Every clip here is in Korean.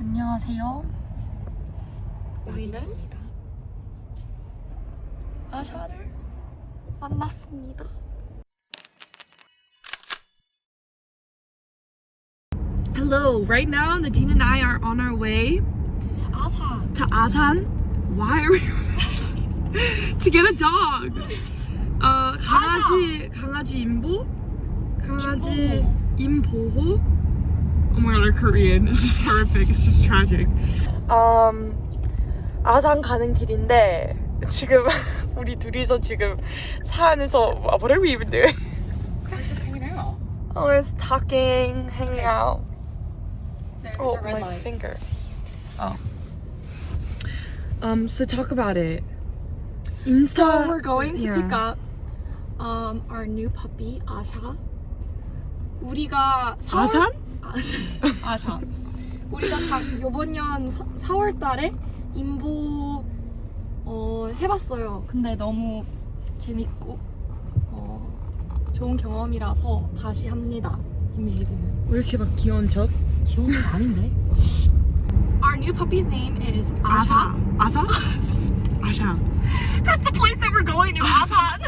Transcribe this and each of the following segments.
안녕하세요. 우리는 아샤를 만났습니다. Hello. Right now, Nadine and I are on our way 아사. to Asan. Why are we going to Asan? to get a dog. Uh, 강아지, 강아지 임보, 강아지 임보호. Oh my god, our Korean is just horrific. It's just tragic. Um, 아산 가는 길인데 지금 우리 둘이서 지금 차 안에서 What are we even doing? We're just hanging out. Oh, we're just talking, hanging out. There's Oh, a red my light. finger. Um, so talk about it. Insta. So we're going to Yeah. pick up um, our new puppy 아샤. 우리가 4월, 아산? 아샤. 우리가 자, 이번 년 4, 월 달에 임보 어, 해봤어요. 근데 너무 재밌고 어, 좋은 경험이라서 다시 합니다. 임시를. 왜 이렇게 막 귀여운 척? 귀여운 건 아닌데. Our new puppy's name is 아사. Asha. 아사? 아샤. That's the place that we're going to, Asan.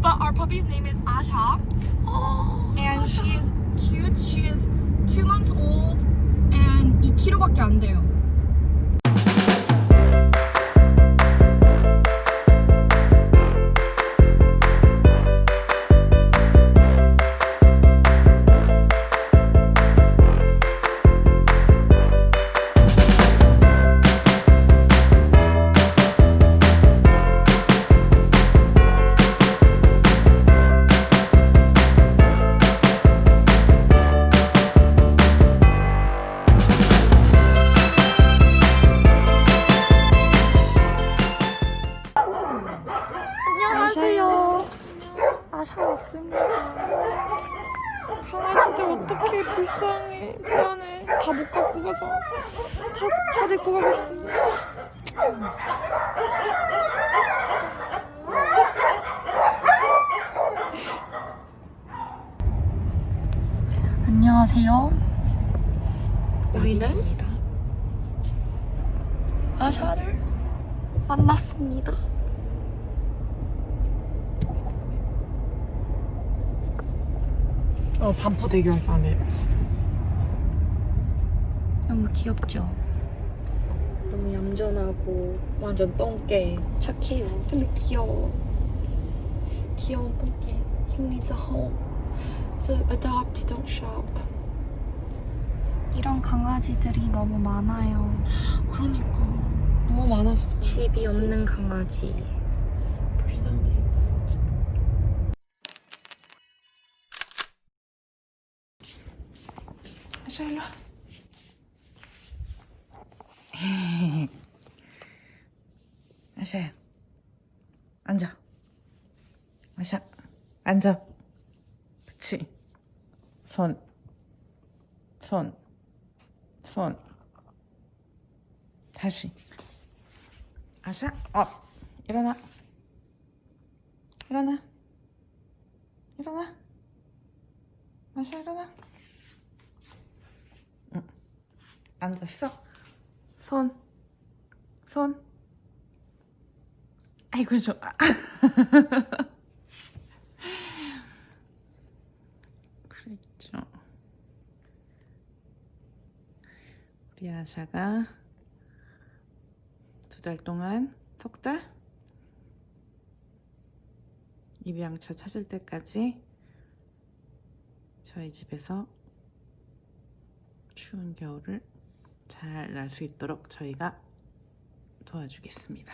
but our puppy's name is Asha. and she is. She is two months old and 2kg밖에 안 돼요. 안녕하세요. 아샤 왔습니다. 강아지들 어떻게 불쌍해. 미안해. 다 못 갖고 가서. 다, 다 데리고 가겠습니다. 안녕하세요. 우리는 아샤를 만났습니다. 어, 반포 대교 I found it. 너무 귀엽죠? 너무 얌전하고 완전 똥개. 착해요. 근데 귀여워. 귀여운 똥개. He needs a home. So adopt, don't shop. 이런 강아지들이 너무 많아요. 그러니까 너무 많았어. 집이 없는 강아지. 불쌍해. 아샤 일로 와. 아샤야 앉아. 아샤 앉아. 그치. 손. 손. 손. 다시. 아샤 업. 일어나. 일어나. 일어나. 아샤 일어나. 앉았어. 손. 손. 아이고 좋아. 그랬죠. 우리 아샤가 두 달 동안 석 달? 입양처 찾을 때까지 저희 집에서 추운 겨울을 잘 날 수 있도록 저희가 도와주겠습니다.